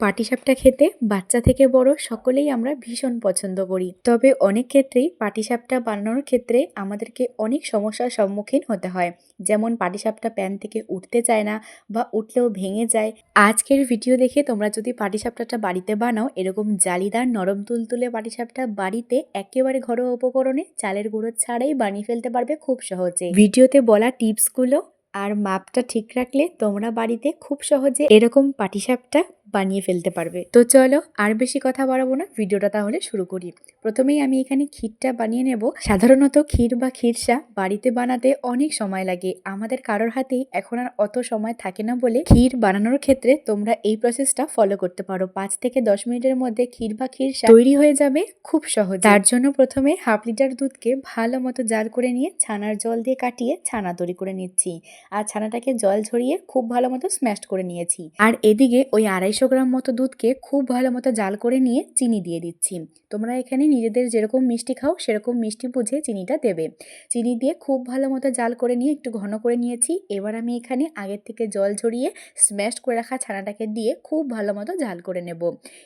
পাটিসাপটা খেতে বাচ্চা থেকে বড় সকলেই আমরা ভীষণ পছন্দ করি। তবে অনেক ক্ষেত্রেই পাটিসাপটা বানানোর ক্ষেত্রে আমাদেরকে অনেক সমস্যার সম্মুখীন হতে হয়। যেমন পাটিসাপটা প্যান থেকে উঠতে চায় না বা উঠলেও ভেঙে যায়। আজকের ভিডিও দেখে তোমরা যদি পাটিসাপটাটা বাড়িতে বানাও, এরকম জালিদার নরম তুলতুলে পাটিসাপটা বাড়িতে একেবারে ঘরোয়া উপকরণে চালের গুঁড়ো ছাড়াই বানিয়ে ফেলতে পারবে খুব সহজে। ভিডিওতে বলা টিপসগুলো আর মাপটা ঠিক রাখলে তোমরা বাড়িতে খুব সহজে এরকম পাটিসাপটা বানিয়ে ফেলতে পারবে। তো চলো আর বেশি কথা বাড়াবো না, ভিডিওটা তাহলে শুরু করি। প্রথমেই আমি এখানে ক্ষীরটা বানিয়ে নেব। সাধারণত ক্ষীর বা ক্ষীরসা বাড়িতে বানাতে অনেক সময় লাগে। আমাদের কারোর হাতেই এখন আর অত সময় থাকে না বলে ক্ষীর বানানোর ক্ষেত্রে তোমরা এই প্রসেসটা ফলো করতে পারো। পাঁচ থেকে দশ মিনিটের মধ্যে ক্ষীর বা ক্ষীরসা তৈরি হয়ে যাবে খুব সহজ। তার জন্য প্রথমে হাফ লিটার দুধকে ভালো মতো জাল করে নিয়ে ছানার জল দিয়ে কাটিয়ে ছানা তৈরি করে নিচ্ছি। আর ছানাটাকে জল ঝরিয়ে খুব ভালো মতো স্ম্যাশ করে নিয়েছি। আর এদিকে ওই আড়াইশো গ্রাম মতো দুধকে খুব ভালো মতো জাল করে নিয়ে চিনি দিয়ে দিচ্ছি। তোমরা এখানে নিজেদের যেরকম মিষ্টি খাও, সেরকম মিষ্টি বুঝে চিনিটা দেবে। চিনি দিয়ে খুব ভালো মতো জাল করে নিয়ে একটু ঘন করে নিয়েছি। এবার আমি এখানে আগের থেকে জল ঝরিয়ে স্ম্যাশ করে রাখা ছানাটাকে দিয়ে খুব ভালো মতো জাল করে নেব।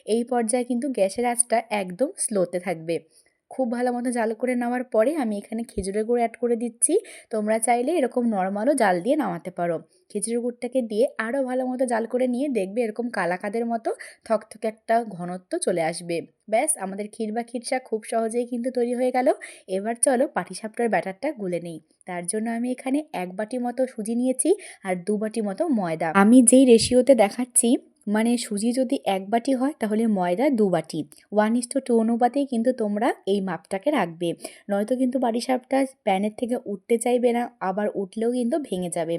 এই পর্যায়ে কিন্তু গ্যাসের আঁচটা একদম স্লোতে থাকবে। খুব ভালো মতো জাল করে নেওয়ার পরে আমি এখানে খেজুরের গুঁড়ো অ্যাড করে দিচ্ছি। তোমরা চাইলে এরকম নর্মালও জাল দিয়ে নামাতে পারো। খেজুরের গুড়টাকে দিয়ে আরও ভালো মতো জাল করে নিয়ে দেখবে এরকম কালাকাদের মতো থকথকে একটা ঘনত্ব চলে আসবে। ব্যাস, আমাদের ক্ষীর বা ক্ষীরসা খুব সহজেই কিন্তু তৈরি হয়ে গেল। এবার চলো পাটিসাপটার ব্যাটারটা গুলে নেই। তার জন্য আমি এখানে এক বাটি মতো সুজি নিয়েছি আর দু বাটি মতো ময়দা। আমি যেই রেশিওতে দেখাচ্ছি মানে সুজি যদি এক বাটি হয়, তাহলে ময়দা দু বাটি। ওয়ান ইস টু টু অনুপাতেই কিন্তু তোমরা এই মাপটাকে রাখবে। নয়তো কিন্তু পাটিসাপটা প্যানের থেকে উঠতে চাইবে না, আবার উঠলেও কিন্তু ভেঙে যাবে।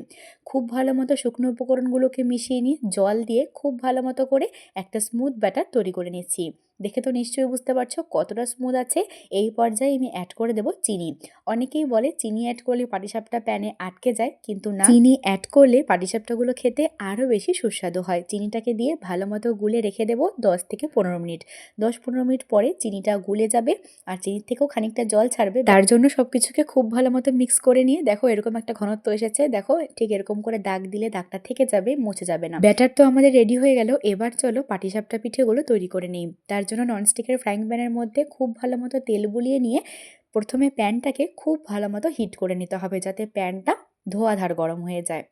খুব ভালো মতো শুকনো উপকরণগুলোকে মিশিয়ে নিয়ে জল দিয়ে খুব ভালো মতো করে একটা স্মুথ ব্যাটার তৈরি করে নিচ্ছি। দেখে তো নিশ্চয়ই বুঝতে পারছ কতটা স্মুথ আছে। এই পর্যায়ে আমি অ্যাড করে দেবো চিনি। অনেকেই বলে চিনি অ্যাড করলে পাটিসাপটা প্যানে আটকে যায়, কিন্তু না। চিনি অ্যাড করলে পাটিসাপটাগুলো খেতে আরও বেশি সুস্বাদু হয়। চিনিটাকে দিয়ে ভালো মতো গুলে রেখে দেবো দশ থেকে পনেরো মিনিট। দশ পনেরো মিনিট পরে চিনিটা গুলে যাবে আর চিনির থেকেও খানিকটা জল ছাড়বে। তার জন্য সব কিছুকে খুব ভালো মতো মিক্স করে নিয়ে দেখো এরকম একটা ঘনত্ব এসেছে। দেখো ঠিক এরকম করে দাগ দিলে দাগটা থেকে যাবে, মুছে যাবে না। ব্যাটার তো আমাদের রেডি হয়ে গেল। এবার চলো পাটিসাপটা পিঠেগুলো তৈরি করে নিই। তার জন্য ননস্টিকের ফ্রাইং প্যানের মধ্যে খুব ভালো মতো তেল বুলিয়ে নিয়ে প্রথমে প্যানটাকে খুব ভালো মতো হিট করে নিতে হবে যাতে প্যানটা ধোয়াধার গরম হয়ে যায়।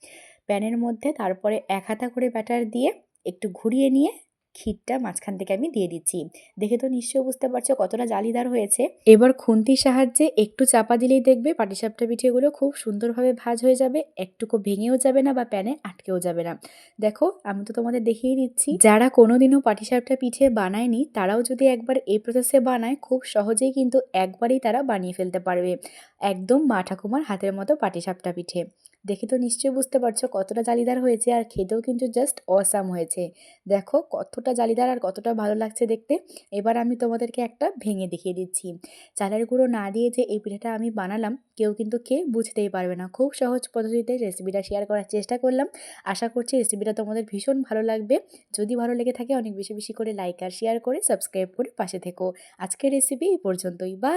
প্যানের মধ্যে তারপরে এক হাতা করে ব্যাটার দিয়ে একটু ঘুরিয়ে নিয়ে ক্ষীরটা মাঝখান থেকে আমি দিয়ে দিচ্ছি। দেখে তো নিশ্চয়ই বুঝতে পারছ কতটা জালিদার হয়েছে। এবার খুন্তির সাহায্যে একটু চাপা দিলেই দেখবে পাটিসাপটা পিঠেগুলো খুব সুন্দরভাবে ভাজ হয়ে যাবে, একটুকু ভেঙেও যাবে না বা প্যানে আটকেও যাবে না। দেখো, আমি তো তোমাদের দেখিয়ে দিচ্ছি। যারা কোনোদিনও পাটিসাপটা পিঠে বানায়নি, তারাও যদি একবার এই প্রসেসে বানায়, খুব সহজেই কিন্তু একবারেই তারা বানিয়ে ফেলতে পারবে। একদম মা ঠাকুমার হাতের মতো পাটিসাপটা পিঠে। দেখে তো নিশ্চয়ই বুঝতে পারছ কতটা জালিদার হয়েছে আর খেতেও কিন্তু জাস্ট অসাম হয়েছে। দেখো কতটা জালিদার আর কতটা ভালো লাগছে দেখতে, এবার আমি তোমাদেরকে একটা ভেঙে দেখিয়ে দিচ্ছি। চালের গুঁড়ো না দিয়ে যে এই পিঠাটা আমি বানালাম, কেউ কিন্তু খেয়ে বুঝতেই পারবে না। খুব সহজ পদ্ধতিতে রেসিপিটা শেয়ার করার চেষ্টা করলাম। আশা করছি রেসিপিটা তোমাদের ভীষণ ভালো লাগবে। যদি ভালো লেগে থাকে, অনেক বেশি বেশি করে লাইক আর শেয়ার করে সাবস্ক্রাইব করে পাশে থেকো। আজকের রেসিপি এই পর্যন্তই। বা